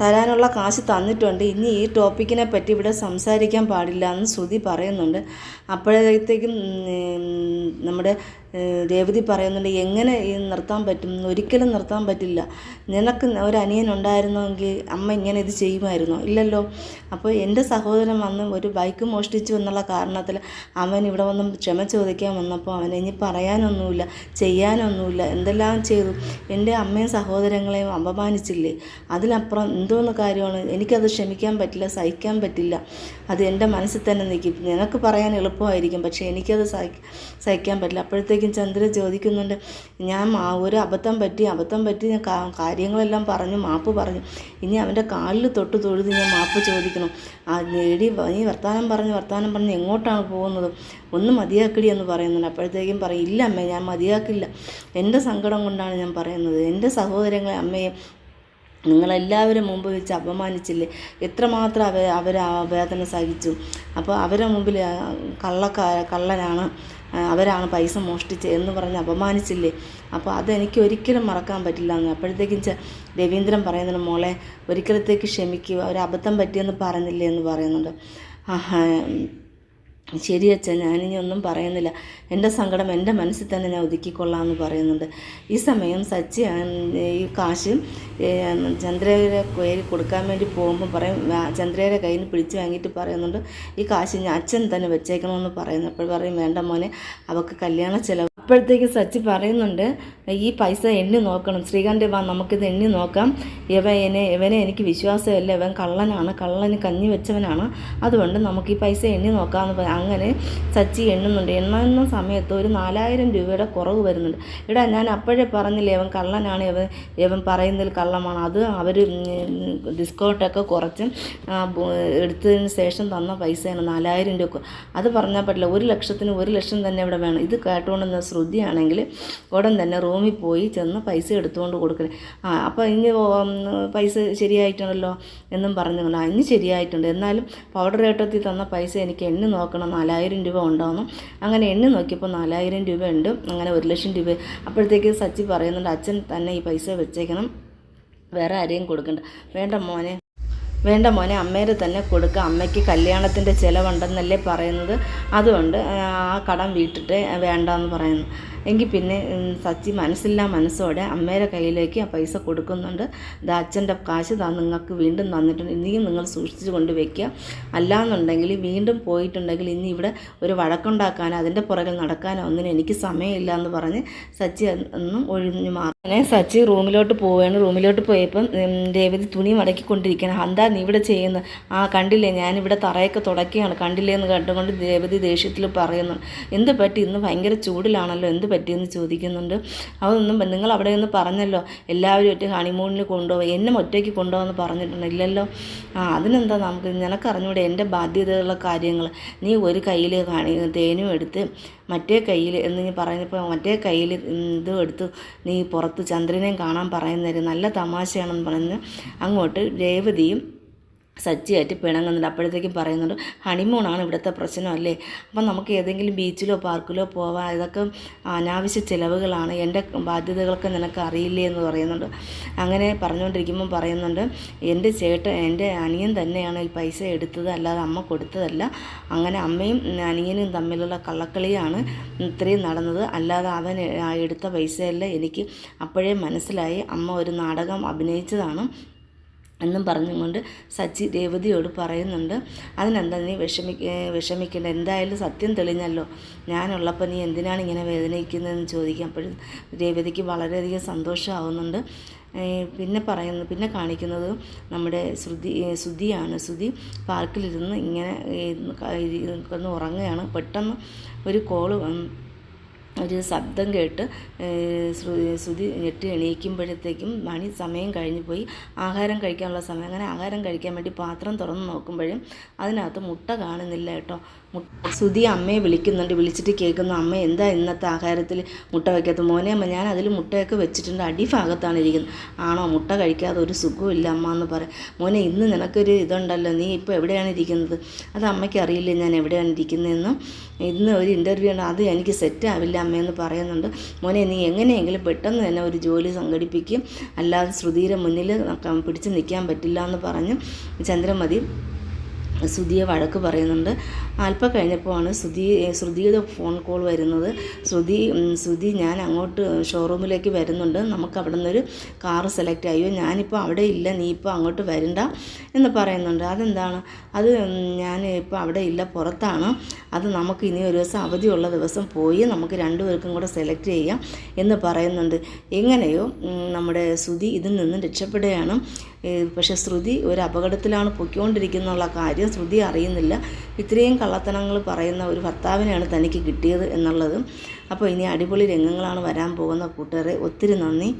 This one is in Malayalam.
തരാനുള്ള കാശ് തന്നിട്ടുണ്ട്. ഇനി ഈ ടോപ്പിക്കിനെ പറ്റി ഇവിടെ സംസാരിക്കാൻ പാടില്ല എന്ന് ശ്രുതി പറയുന്നുണ്ട്. അപ്പോഴത്തേക്കും നമ്മുടെ രേവതി പറയുന്നുണ്ട് എങ്ങനെ ഈ നിർത്താൻ പറ്റും? ഒരിക്കലും നിർത്താൻ പറ്റില്ല. നിനക്ക് ഒരനിയൻ ഉണ്ടായിരുന്നെങ്കിൽ അമ്മ ഇങ്ങനെ ഇത് ചെയ്യുമായിരുന്നോ? ഇല്ലല്ലോ. അപ്പോൾ എന്റെ സഹോദരൻ വന്ന് ഒരു ബൈക്ക് മോഷ്ടിച്ചു എന്നുള്ള കാരണത്തിൽ അവൻ ഇവിടെ വന്ന് ക്ഷമ ചോദിക്കാൻ വന്നപ്പോൾ അവൻ ഇനി പറയാനൊന്നുമില്ല ചെയ്യാനൊന്നുമില്ല എന്തെല്ലാം ചെയ്തു? എന്റെ അമ്മയും സഹോദരങ്ങളെയും അപമാനിച്ചില്ലേ? അതിനപ്പുറം എന്തോന്ന് കാര്യമാണ്? എനിക്കത് ക്ഷമിക്കാൻ പറ്റില്ല സഹിക്കാൻ പറ്റില്ല. അത് എന്റെ മനസ്സിൽ തന്നെ നിൽക്കും. നിനക്ക് പറയാൻ എളുപ്പമായിരിക്കും പക്ഷേ എനിക്കത് സഹി സഹിക്കാൻ പറ്റില്ല. അപ്പോഴത്തേക്കും ചന്ദ്ര ചോദിക്കുന്നുണ്ട് ഞാൻ ഒരു അബദ്ധം പറ്റി അബദ്ധം പറ്റി ഞാൻ കാര്യങ്ങളെല്ലാം പറഞ്ഞു മാപ്പ് പറഞ്ഞു. ഇനി അവന്റെ കാലിൽ തൊട്ട് തൊഴുത് ഞാൻ മാപ്പ് ചോദിക്കണം. ആ നേടി നീ വർത്താനം പറഞ്ഞു വർത്താനം പറഞ്ഞ് എങ്ങോട്ടാണ് പോകുന്നത്? ഒന്ന് മതിയാക്കടി എന്ന് പറയുന്നുണ്ട്. അപ്പോഴത്തേക്കും പറയും ഇല്ല അമ്മേ ഞാൻ മതിയാക്കില്ല. എന്റെ സങ്കടം കൊണ്ടാണ് ഞാൻ പറയുന്നത്. എന്റെ സഹോദരങ്ങളെ അമ്മയെ നിങ്ങളെല്ലാവരും മുമ്പ് വെച്ച് അപമാനിച്ചില്ലേ? എത്രമാത്രം അവർ അവർ ആ വേദന സഹിച്ചു? അപ്പോൾ അവരുടെ മുമ്പിൽ കള്ളക്കാര കള്ളക്കാ കള്ളനാണ് അവരാണ് പൈസ മോഷ്ടിച്ച് എന്ന് പറഞ്ഞ് അപമാനിച്ചില്ലേ? അപ്പോൾ അതെനിക്ക് ഒരിക്കലും മറക്കാൻ പറ്റില്ല എന്ന് അപ്പോഴത്തേക്കും രവീന്ദ്രൻ പറയുന്നുണ്ട് മോളെ ഒരിക്കലത്തേക്ക് ക്ഷമിക്കുക ഒരു അബദ്ധം പറ്റിയെന്ന് പറഞ്ഞില്ലേ എന്ന് പറയുന്നുണ്ട്. ആഹാ ശരി അച്ഛൻ ഞാനിനി ഒന്നും പറയുന്നില്ല. എന്റെ സങ്കടം എന്റെ മനസ്സിൽ തന്നെ ഞാൻ ഒതുക്കിക്കൊള്ളാം എന്ന് പറയുന്നുണ്ട്. ഈ സമയം സച്ചി ഈ കാശ് ചന്ദ്രയുടെ കയ്യിൽ കൊടുക്കാൻ വേണ്ടി പോകുമ്പോൾ പറയും "വാ- ചന്ദ്രയുടെ കയ്യിൽ നിന്ന് പിടിച്ച് വാങ്ങിയിട്ട് പറയുന്നുണ്ട് ഈ കാശ് ഞാൻ അച്ഛൻ തന്നെ വെച്ചേക്കണമെന്ന് പറയുന്നു. അപ്പോൾ പറയും വേണ്ട മോനെ അവൾക്ക് കല്യാണ ചിലവ് അപ്പോഴത്തേക്ക് സച്ചി പറയുന്നുണ്ട് ഈ പൈസ എണ്ണി നോക്കണം. ശ്രീകാന്ത് വാ നമുക്കിത് എണ്ണി നോക്കാം. ഇവനെ ഇവനെ എനിക്ക് വിശ്വാസമില്ല. ഇവൻ കള്ളനാണ്. കള്ളന് കഞ്ഞി വെച്ചവനാണ്. അതുകൊണ്ട് നമുക്ക് ഈ പൈസ എണ്ണി നോക്കാമെന്ന് പറയാം അങ്ങനെ സച്ചി എണ്ണുന്നുണ്ട്. എണ്ണുന്ന സമയത്ത് ഒരു നാലായിരം രൂപയുടെ കുറവ് വരുന്നുണ്ട്. ഇടാ ഞാൻ അപ്പോഴേ പറഞ്ഞില്ലേ ഇവൻ കള്ളനാണ്. ഇവൻ ഇവൻ പറയുന്നതിൽ കള്ളമാണ്. അത് അവർ ഡിസ്കൗണ്ടൊക്കെ കുറച്ച് എടുത്തതിന് ശേഷം തന്ന പൈസയാണ് നാലായിരം രൂപ. അത് പറഞ്ഞാൽ പറ്റില്ല. ഒരു ലക്ഷത്തിന് ഒരു ലക്ഷം തന്നെ ഇവിടെ വേണം. ഇത് കേട്ടുകൊണ്ടുന്ന ശ്രുതിയാണെങ്കിൽ ഉടൻ തന്നെ റൂമിൽ പോയി ചെന്ന് പൈസ എടുത്തുകൊണ്ട് കൊടുക്കണേ ആ അപ്പോൾ ഇനി പൈസ ശരിയായിട്ടുണ്ടല്ലോ എന്നും പറഞ്ഞുകൊണ്ട് ആ ഇനി ശരിയായിട്ടുണ്ട്. എന്നാലും പൗഡർ ഏട്ടത്തിൽ തന്ന പൈസ എനിക്ക് എണ്ണി നോക്കണം. നാലായിരം രൂപ ഉണ്ടാവുന്നു അങ്ങനെ എണ്ണി നോക്കിയപ്പോൾ നാലായിരം രൂപ ഉണ്ട് അങ്ങനെ ഒരു ലക്ഷം രൂപ. അപ്പോഴത്തേക്ക് സച്ചി പറയുന്നുണ്ട് അച്ഛൻ തന്നെ ഈ പൈസ വെച്ചേക്കണം. വേറെ ആരെയും കൊടുക്കണ്ട. വേണ്ട മോനെ. വേണ്ട മോനെ അമ്മേരെ തന്നെ കൊടുക്കുക അമ്മയ്ക്ക് കല്യാണത്തിന്റെ ചിലവുണ്ടെന്നല്ലേ പറയുന്നത്. അതുകൊണ്ട് ആ കടം വീട്ടിട്ട് വേണ്ടെന്ന് പറയുന്നു. എങ്കിൽ പിന്നെ സച്ചി മനസ്സില്ലാ മനസ്സോടെ അമ്മയുടെ കയ്യിലേക്ക് ആ പൈസ കൊടുക്കുന്നുണ്ട്. ഇത് അച്ഛന്റെ കാശ് താ നിങ്ങൾക്ക് വീണ്ടും തന്നിട്ടുണ്ട്. ഇനിയും നിങ്ങൾ സൂക്ഷിച്ചു കൊണ്ട് വെക്കുക. അല്ലാന്നുണ്ടെങ്കിൽ വീണ്ടും പോയിട്ടുണ്ടെങ്കിൽ ഇനി ഇവിടെ ഒരു വഴക്കുണ്ടാക്കാനോ അതിന്റെ പുറകിൽ നടക്കാനോ ഒന്നിനും എനിക്ക് സമയമില്ല എന്ന് പറഞ്ഞ് സച്ചി ഒന്നും ഒഴിഞ്ഞു മാറി. അങ്ങനെ സച്ചി റൂമിലോട്ട് പോവുകയാണ്. റൂമിലോട്ട് പോയപ്പം രേവതി തുണി മടക്കിക്കൊണ്ടിരിക്കുകയാണ്. എന്താ നീ ഇവിടെ ചെയ്യുന്നത്? ആ കണ്ടില്ലേ ഞാനിവിടെ തറയൊക്കെ തുടക്കുകയാണ് കണ്ടില്ലേ എന്ന് കണ്ടുകൊണ്ട് രേവതി ദേഷ്യത്തിൽ പറയുന്നു. എന്ത് പറ്റി? ഇന്ന് ഭയങ്കര ചൂടിലാണല്ലോ. എന്ത് പറ്റിയെന്ന് ചോദിക്കുന്നുണ്ട്. അതൊന്നും നിങ്ങൾ അവിടെ നിന്ന് പറഞ്ഞല്ലോ എല്ലാവരും ഒറ്റ ഹണിമൂണിന് കൊണ്ടുപോകും എന്നെ ഒറ്റയ്ക്ക് കൊണ്ടുപോകാമെന്ന് പറഞ്ഞിട്ടുണ്ട് ഇല്ലല്ലോ ആ അതിനെന്താ നമുക്ക് നിനക്കറിഞ്ഞൂടെ എന്റെ ബാധ്യതയുള്ള കാര്യങ്ങൾ. നീ ഒരു കയ്യിൽ കാണി തേനും എടുത്ത് മറ്റേ കയ്യിൽ എന്ന് നീ പറഞ്ഞപ്പോൾ മറ്റേ കയ്യിൽ ഇതും എടുത്ത് നീ പുറത്ത് ചന്ദ്രനെയും കാണാൻ പറയുന്നേരം നല്ല തമാശയാണെന്ന് പറഞ്ഞ് അങ്ങോട്ട് രേവതിയും സച്ചിയായിട്ട് പിണങ്ങുന്നുണ്ട്. അപ്പോഴത്തേക്കും പറയുന്നുണ്ട് ഹണിമൂണാണ് ഇവിടുത്തെ പ്രശ്നം അല്ലേ? അപ്പം നമുക്ക് ഏതെങ്കിലും ബീച്ചിലോ പാർക്കിലോ പോവാം. ഇതൊക്കെ അനാവശ്യ ചിലവുകളാണ്. എന്റെ ബാധ്യതകളൊക്കെ നിനക്ക് അറിയില്ലേ എന്ന് പറയുന്നുണ്ട്. അങ്ങനെ പറഞ്ഞുകൊണ്ടിരിക്കുമ്പോൾ പറയുന്നുണ്ട് എന്റെ ചേട്ടൻ എന്റെ അനിയൻ തന്നെയാണ് ഈ പൈസ എടുത്തത്. അല്ലാതെ അമ്മ കൊടുത്തതല്ല. അങ്ങനെ അമ്മയും അനിയനും തമ്മിലുള്ള കള്ളക്കളിയാണ് ഇത്രയും നടന്നത്. അല്ലാതെ അവൻ എടുത്ത പൈസയല്ല എനിക്ക്. അപ്പോഴേ മനസ്സിലായി അമ്മ ഒരു നാടകം അഭിനയിച്ചതാണ്. എന്നും പറഞ്ഞുകൊണ്ട് സച്ചി രേവതിയോട് പറയുന്നുണ്ട്. അതിനെന്താ നീ വിഷമിക്ക വിഷമിക്കേണ്ട. എന്തായാലും സത്യം തെളിഞ്ഞല്ലോ. ഞാനുള്ളപ്പോൾ നീ എന്തിനാണ് ഇങ്ങനെ വേദനിക്കുന്നതെന്ന് ചോദിക്കാം. അപ്പോഴും രേവതിക്ക് വളരെയധികം സന്തോഷമാവുന്നുണ്ട്. പിന്നെ പറയുന്നു പിന്നെ കാണിക്കുന്നത് നമ്മുടെ ശ്രുതി ശ്രുതിയാണ് ശ്രുതി പാർക്കിലിരുന്ന് ഇങ്ങനെ ഉറങ്ങുകയാണ്. പെട്ടെന്ന് ഒരു കോൾ ഒരു ശബ്ദം കേട്ട് ശ്രുതി ഞെട്ടി എണീക്കുമ്പോഴത്തേക്കും മണി സമയം കഴിഞ്ഞു പോയി. ആഹാരം കഴിക്കാനുള്ള സമയം. അങ്ങനെ ആഹാരം കഴിക്കാൻ വേണ്ടി പാത്രം തുറന്ന് നോക്കുമ്പോഴും അതിനകത്ത് മുട്ട കാണുന്നില്ല കേട്ടോ. ശ്രുതി അമ്മയെ വിളിക്കുന്നുണ്ട്. വിളിച്ചിട്ട് കേൾക്കുന്നു അമ്മ എന്താ ഇന്നത്തെ ആഹാരത്തിൽ മുട്ട വയ്ക്കാത്ത മോനെ അമ്മ ഞാൻ അതിൽ മുട്ടയൊക്കെ വെച്ചിട്ടുണ്ട്. അടിഭാഗത്താണ് ഇരിക്കുന്നത്. ആണോ? മുട്ട കഴിക്കാതെ ഒരു സുഖമില്ല അമ്മ എന്ന് പറയും മോനെ ഇന്ന് നിനക്കൊരു ഇതുണ്ടല്ലോ. നീ ഇപ്പോൾ എവിടെയാണ് ഇരിക്കുന്നത്? അത് അമ്മയ്ക്ക് അറിയില്ല. ഞാൻ എവിടെയാണ് ഇരിക്കുന്നതെന്നും ഇന്ന് ഒരു ഇന്റർവ്യൂ ഉണ്ട് അത് എനിക്ക് സെറ്റ് ആവില്ല അമ്മയെന്ന് പറയുന്നുണ്ട്. മോനെ നീ എങ്ങനെയെങ്കിലും പെട്ടെന്ന് തന്നെ ഒരു ജോലി സംഘടിപ്പിക്കും. അല്ലാതെ ശ്രുതിയുടെ മുന്നിൽ പിടിച്ച് നിൽക്കാൻ പറ്റില്ല എന്ന് പറഞ്ഞ് ചന്ദ്രമതി സുധിയെ വഴക്ക് പറയുന്നുണ്ട്. അല്പം കഴിഞ്ഞപ്പോഴാണ് ശ്രുതി ശ്രുതിയുടെ ഫോൺ കോൾ വരുന്നത്. ശ്രുതി ശ്രുതി ഞാൻ അങ്ങോട്ട് ഷോറൂമിലേക്ക് വരുന്നുണ്ട്. നമുക്ക് അവിടെ നിന്നൊരു കാറ് സെലക്ട് ആയോ ഞാനിപ്പോൾ അവിടെ ഇല്ല നീ ഇപ്പോൾ അങ്ങോട്ട് വരണ്ട എന്ന് പറയുന്നുണ്ട്. അതെന്താണ്? അത് ഞാൻ ഇപ്പോൾ അവിടെ ഇല്ല പുറത്താണ്. അത് നമുക്ക് ഇനി ഒരു ദിവസം അവധിയുള്ള ദിവസം പോയി നമുക്ക് രണ്ടുപേർക്കും കൂടെ സെലക്ട് ചെയ്യാം എന്ന് പറയുന്നുണ്ട്. എങ്ങനെയോ നമ്മുടെ ശ്രുതി ഇതിൽ നിന്നും രക്ഷപ്പെടുകയാണ്. പക്ഷേ ശ്രുതി ഒരു അപകടത്തിലാണ് പൊയ്ക്കൊണ്ടിരിക്കുന്നുള്ള കാര്യം ശ്രുതി അറിയുന്നില്ല. ഇത്രയും കള്ളത്തനങ്ങൾ പറയുന്ന ഒരു ഭർത്താവിനെയാണ് തനിക്ക് കിട്ടിയത് എന്നുള്ളതും. അപ്പോൾ ഇനി അടിപൊളി രംഗങ്ങളാണ് വരാൻ പോകുന്ന കൂട്ടുകാരെ ഒത്തിരി നന്ദി.